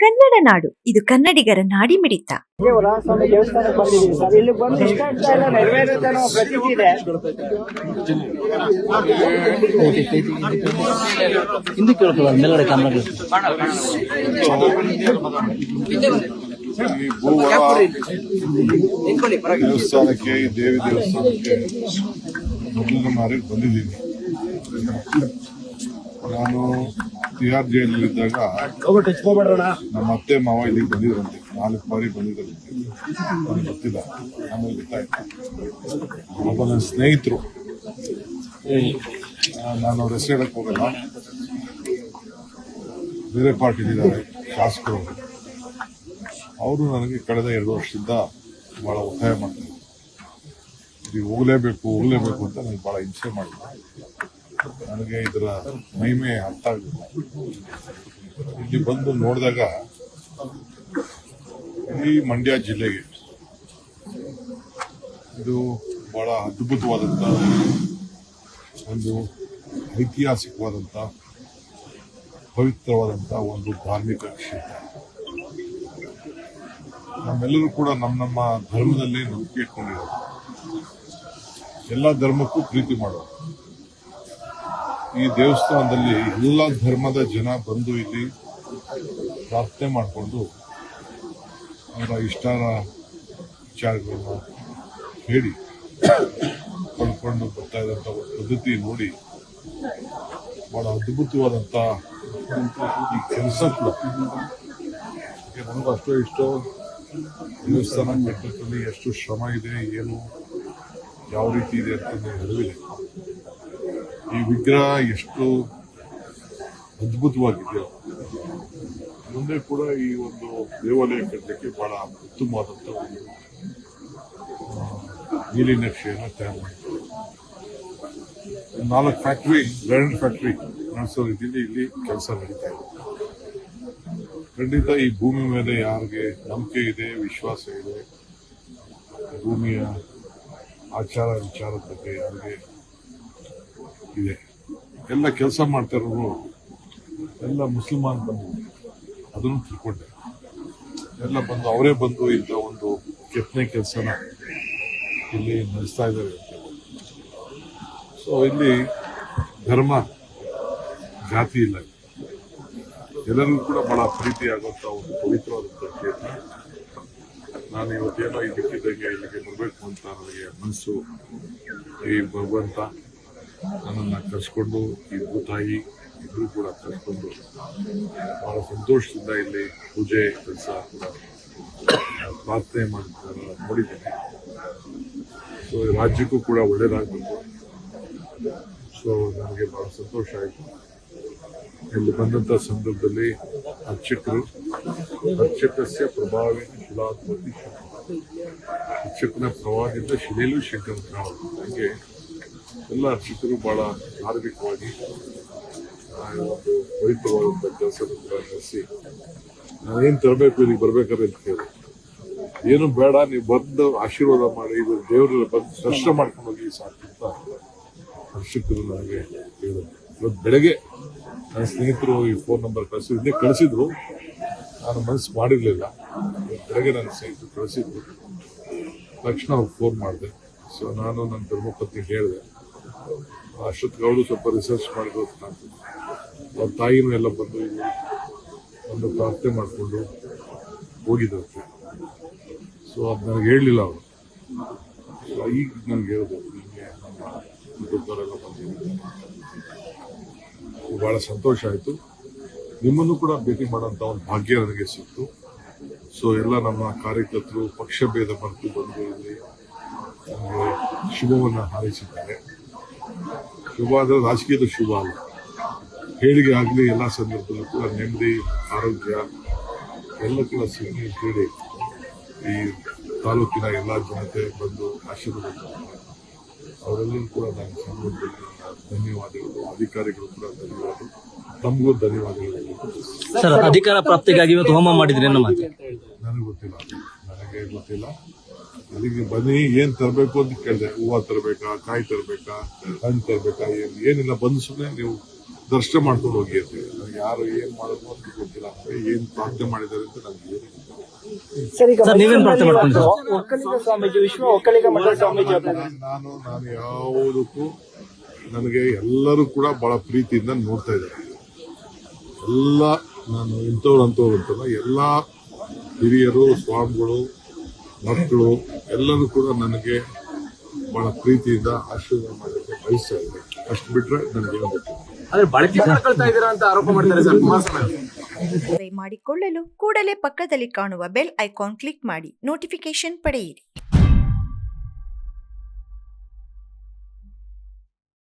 ಕನ್ನಡ ನಾಡು. ಇದು ಕನ್ನಡಿಗರ ನಾಡಿ ಮಿಡಿತ ಈ ಭೂವರ ದೇವಸ್ಥಾನಕ್ಕೆ ಈ ದೇವಿ ದೇವಸ್ಥಾನಕ್ಕೆ ಮೊದಲನೇ ಬಾರಿಗೆ ಬಂದಿದ್ದೀನಿ ನಾನು ತಿಹಾರ್ ಜೈಲಲ್ಲಿದ್ದಾಗ ನಮ್ಮ ಅತ್ತೆ ಮಾವ ಇಲ್ಲಿಗೆ ಬಂದಿದ್ರಂತೆ. ನಾಲ್ಕು ಬಾರಿ ಬಂದಿದ್ರಂತೆ. ನನಗೆ ಗೊತ್ತಿಲ್ಲ ಆಮೇಲೆ ಗೊತ್ತಾಯ್ತು. ಒಬ್ಬ ನನ್ನ ಸ್ನೇಹಿತರು. ನಾನು ಅವ್ರ ಹೆಸರು ಹೇಳಕ್ ಹೋಗಲ್ಲ. ಬೇರೆ ಪಾರ್ಟಿಲಿದ್ದಾರೆ ಶಾಸಕರು. ಅವರು ನನಗೆ ಕಳೆದ ಎರಡು ವರ್ಷದಿಂದ ಬಹಳ ಒತ್ತಾಯ ಮಾಡ್ತಾರೆ ಇದು ಹೋಗ್ಲೇಬೇಕು ಹೋಗ್ಲೇಬೇಕು ಅಂತ ನನಗೆ ಬಹಳ ಹಿಂಸೆ ಮಾಡಿದ್ರು. ನನಗೆ ಇದರ ಮಹಿಮೆ ಅರ್ಥ ಆಗಲಿಲ್ಲ ಇಲ್ಲಿ ಬಂದು ನೋಡಿದಾಗ ಈ ಮಂಡ್ಯ ಜಿಲ್ಲೆಗೆ ಇದು ಬಹಳ ಅದ್ಭುತವಾದಂಥ ಒಂದು ಐತಿಹಾಸಿಕವಾದಂಥ ಪವಿತ್ರವಾದಂಥ ಒಂದು ಧಾರ್ಮಿಕ ಕ್ಷೇತ್ರ. ನಮ್ಮೆಲ್ಲರೂ ಕೂಡ ನಮ್ಮ ನಮ್ಮ ಧರ್ಮದಲ್ಲಿ ನಂಬಿಕೆ ಇಟ್ಕೊಂಡಿರೋದು. ಎಲ್ಲ ಧರ್ಮಕ್ಕೂ ಪ್ರೀತಿ ಮಾಡೋದು. ಈ ದೇವಸ್ಥಾನದಲ್ಲಿ ಎಲ್ಲ ಧರ್ಮದ ಜನ ಬಂದು ಇಲ್ಲಿ ಪ್ರಾರ್ಥನೆ ಮಾಡಿಕೊಂಡು ಅವರ ಇಷ್ಟಾರ ವಿಚಾರಗಳನ್ನು ಹೇಳಿ ಪಡ್ಕೊಂಡು ಬರ್ತಾ ಇದ್ದಂಥ ಒಂದು ಪದ್ಧತಿ ನೋಡಿ ಬಹಳ ಅದ್ಭುತವಾದಂಥ ಈ ಕೆಲಸ ಕೂಡ. ನನಗೂ ಅಷ್ಟೋ ಇಷ್ಟೋ? ದೇವಸ್ಥಾನ ಎಷ್ಟು ಶ್ರಮ ಇದೆ, ಏನು, ಯಾವ ರೀತಿ ಇದೆ ಅಂತ ಹೇಳಿದೆ ಈ ವಿಗ್ರಹ ಎಷ್ಟು ಅದ್ಭುತವಾಗಿದೆ. ಮುಂದೆ ಕೂಡ ಈ ಒಂದು ದೇವಾಲಯ ಕಟ್ಟಲಿಕ್ಕೆ ಬಹಳ ಉತ್ತಮವಾದಂಥ ಒಂದು ನೀಲಿ ನಕ್ಷೆಯನ್ನು ತಯಾರು ಮಾಡಿದ್ದಾರೆ ನಾಲ್ಕು ಫ್ಯಾಕ್ಟ್ರಿ ಗ್ರ್ಯಾಂಡ್ ಫ್ಯಾಕ್ಟ್ರಿ ನಡೆಸೋ ರೀತಿಯಲ್ಲಿ ಇಲ್ಲಿ ಕೆಲಸ ನಡೀತಾ ಇದೆ. ಖಂಡಿತ ಈ ಭೂಮಿ ಮೇಲೆ ಯಾರಿಗೆ ನಂಬಿಕೆ ಇದೆ, ವಿಶ್ವಾಸ ಇದೆ, ಭೂಮಿಯ ಆಚಾರ ವಿಚಾರದ ಬಗ್ಗೆ ಯಾರಿಗೆ ಇದೆ. ಎಲ್ಲ ಕೆಲಸ ಮಾಡ್ತಾ ಇರೋರು ಎಲ್ಲ ಮುಸಲ್ಮಾನ್ ಬಂದು ಅದನ್ನು ತಿಳ್ಕೊಂಡೆ. ಎಲ್ಲ ಬಂದು ಅವರೇ ಬಂದು ಇಂಥ ಒಂದು ಕೆತ್ತನೆ ಕೆಲಸನ ಇಲ್ಲಿ ನಡೆಸ್ತಾ ಇದ್ದಾರೆ ಸೊ ಇಲ್ಲಿ ಧರ್ಮ ಜಾತಿ ಇಲ್ಲ. ಎಲ್ಲರಿಗೂ ಕೂಡ ಬಹಳ ಪ್ರೀತಿ ಒಂದು ಪವಿತ್ರವಾದಂಥ ಕ್ಷೇತ್ರ. ನಾನು ಇವತ್ತೇನೋ ಇದಕ್ಕಿದ್ದಂಗೆ ಇಲ್ಲಿಗೆ ಬರಬೇಕು ಅಂತ ನನಗೆ ಮನಸ್ಸು ಈ ಭಗವಂತ ನನ್ನನ್ನು ಕರೆಸ್ಕೊಂಡು ಇಬ್ಬರು ತಾಯಿ ಇಬ್ಬರು ಕೂಡ ಕರೆಸ್ಕೊಂಡು, ಬಹಳ ಸಂತೋಷದಿಂದ ಇಲ್ಲಿ ಪೂಜೆ ಕೆಲಸ ಕೂಡ ಪ್ರಾರ್ಥನೆ ಮಾಡಿದ್ದಾರೆ ನೋಡಿದ್ದೇನೆ. ಸೊ ರಾಜ್ಯಕ್ಕೂ ಕೂಡ ಒಳ್ಳೇದಾಗಬೇಕು. ಸೊ ನನಗೆ ಬಹಳ ಸಂತೋಷ ಆಯಿತು. ಇಲ್ಲಿ ಬಂದಂಥ ಸಂದರ್ಭದಲ್ಲಿ ಅರ್ಚಕರು, ಅರ್ಚಕಸ್ಯ ಪ್ರಭಾವಿನ ಶಿಲಾತ್ಮತಿ ಅರ್ಚಕನ ಪ್ರಭಾವದಿಂದ ಶಿಲೆಯಲ್ಲೂ ಶಂಕರ ಹಾಗೆ ಎಲ್ಲ ಅರ್ಚಕರು ಬಹಳ ಧಾರ್ಮಿಕವಾಗಿ ಪವಿತ್ರವಾದಂತಹ ಕೂಡ ನಡೆಸಿ ನಾನೇನು ತರಬೇಕು, ಇಲ್ಲಿಗೆ ಬರ್ಬೇಕಾದ್ರೆ ಅಂತ ಕೇಳಿ. ಏನು ಬೇಡ, ನೀವು ಬಂದು ಆಶೀರ್ವಾದ ಮಾಡಿ, ಇದು ದೇವರ ಬಂದು ದರ್ಶನ ಮಾಡ್ಕೊಂಡು ಹೋಗಿ ಸಾಕು ಅಂತ ಅರ್ಚಕರು ನನಗೆ ಹೇಳಿದ್ರು. ಇವತ್ತು ಬೆಳಗ್ಗೆ ನನ್ನ ಸ್ನೇಹಿತರು ಈ ಫೋನ್ ನಂಬರ್ ಕಳಿಸಿದ್ದೆ ಕಳಿಸಿದ್ರು. ನಾನು ಮನಸ್ಸು ಮಾಡಿರಲಿಲ್ಲ. ಬೆಳಗ್ಗೆ ನನ್ನ ಸ್ನೇಹಿತರು ಕಳಿಸಿದ್ರು. ತಕ್ಷಣ ಅವ್ರು ಫೋನ್ ಮಾಡಿದೆ. ಸೊ ನಾನು ನನ್ನ ಧರ್ಮಪತ್ನಿ ಹೇಳಿದೆ ಅಷ್ಟೊತ್ತಿಗೆ ಸ್ವಲ್ಪ ರಿಸರ್ಚ್ ಮಾಡಿದ್ರು ಅವ್ರ ತಾಯಿನೂ ಎಲ್ಲ ಬಂದು ಒಂದು ಪ್ರಾರ್ಥನೆ ಮಾಡಿಕೊಂಡು ಹೋಗಿದ್ದಾರೆ ಸೊ ಅದು ನನಗೆ ಹೇಳಲಿಲ್ಲ ಅವರು. ಈಗ ನನಗೆ ಹೇಳ್ಬೋದು ನಿಮಗೆ ನಮ್ಮ ಕುಟುಂಬದವರೆಲ್ಲ ಬಂದಿದ್ದಾರೆ ಬಹಳ ಸಂತೋಷ ಆಯಿತು. ನಿಮ್ಮನ್ನು ಕೂಡ ಭೇಟಿ ಮಾಡೋಂಥ ಒಂದು ಭಾಗ್ಯ ನನಗೆ ಸಿಕ್ತು. ಸೊ ಎಲ್ಲ ನಮ್ಮ ಕಾರ್ಯಕರ್ತರು ಪಕ್ಷ ಭೇದ ಮರೆತು ಬಂದು ಇಲ್ಲಿ ನಮಗೆ ಶುಭವನ್ನು ಹಾರೈಸಿದ್ದಾರೆ. ಶುಭ ಅಂದರೆ ರಾಜಕೀಯದ ಶುಭ ಅಲ್ಲ ಹೇಳಿಕೆ ಆಗಲಿ ಎಲ್ಲ ಸಂದರ್ಭದಲ್ಲೂ ಕೂಡ ನೆಮ್ಮದಿ ಆರೋಗ್ಯ ಎಲ್ಲ ಕೂಡ ಸಿಗಲಿ ಅಂತೇಳಿ ಈ ತಾಲೂಕಿನ ಎಲ್ಲ ಜನತೆ ಬಂದು ಆಶೀರ್ವಾದ. ಅವರೆಲ್ಲರೂ ಕೂಡ ನನ್ನ ಸಂದರ್ಭದಲ್ಲಿ ಧನ್ಯವಾದಗಳು. ಅಧಿಕಾರಿಗಳು ಕೂಡ ಧನ್ಯವಾದ ತಮಗೂ ಧನ್ಯವಾದಗಳು. ಸರ್ ಅಧಿಕಾರ ಪ್ರಾಪ್ತಿಗಾಗಿ ಇವತ್ತು ಹೋಮ ಮಾಡಿದ್ರೆ ನನಗೆ ಗೊತ್ತಿಲ್ಲ. ನನಗೆ ಗೊತ್ತಿಲ್ಲ. ಅಲ್ಲಿಗೆ ಬನ್ನಿ ಏನ್ ತರಬೇಕು ಅಂತ ಕೇಳಿದೆ. ಹೂವ ತರಬೇಕಾ ಕಾಯಿ ತರಬೇಕಾ ಹಣ್ಣು ತರಬೇಕಾ ಏನ್ ಏನಿಲ್ಲ ಬಂದು ಸುಮ್ಮನೆ ನೀವು ದರ್ಶನ ಮಾಡ್ಕೊಂಡು ಹೋಗಿ ಅಂತ ನನಗೆ ಯಾರು ಏನ್ ಮಾಡೋದು ಅಂತ ಗೊತ್ತಿಲ್ಲ. ಏನ್ ಪ್ರಾರ್ಥನೆ ಮಾಡಿದ್ದಾರೆ ಅಂತ ನನಗೆ ಏನು ಸರ್ ಈಗ ಸರ್, ನೀವೇನ್ ಪ್ರಾರ್ಥನೆ ಮೈಸೂರಿನಲ್ಲಿ ಒಕ್ಕಲಿಗ ಸ್ವಾಮೀಜಿ ವಿಶ್ವ ಒಕ್ಕಲಿಗ ಮಠದ ಸ್ವಾಮೀಜಿ ಅವ್ರನ್ನ ನಾನು- ನಾನು ನಾನು ಯಾವುದಕ್ಕೂ ನನಗೆ ಎಲ್ಲರೂ ಕೂಡ ಬಹಳ ಪ್ರೀತಿಯಿಂದ ನೋಡ್ತಾ ಇದ್ದಾರೆ. ಎಲ್ಲ ನಾನು ಇಂಥವ್ರು ಅಂತವ್ರು ಅಂತಲ್ಲ ಎಲ್ಲ ಹಿರಿಯರು ಸ್ವಾಮಿಗಳು ಮಕ್ಕಳು ಎಲ್ಲರೂ ಕೂಡ ನನಗೆ ಬಹಳ ಪ್ರೀತಿಯಿಂದ ಆಶೀರ್ವಾದ ಮಾಡಲಿಕ್ಕೆ ಬಯಸ್ತಾ ಇದ್ದಾರೆ. ಅಷ್ಟು ಬಿಟ್ರೆ ನನಗೆ ಗೊತ್ತಿಲ್ಲ. ಆದ್ರೆ ಬಳಕೆ ಇದ್ದೀರಾ ಅಂತ ಆರೋಪ ಮಾಡ್ತಾರೆ ಸರ್ ಕುಮಾರಸ್ವಾಮಿ ಮಾಡಿಕೊಳ್ಳಲು ಕೂಡಲೇ ಪಕ್ಕದಲ್ಲಿ ಕಾಣುವ ಬೆಲ್ ಐಕಾನ್ ಕ್ಲಿಕ್ ಮಾಡಿ ನೋಟಿಫಿಕೇಶನ್ ಪಡೆಯಿರಿ.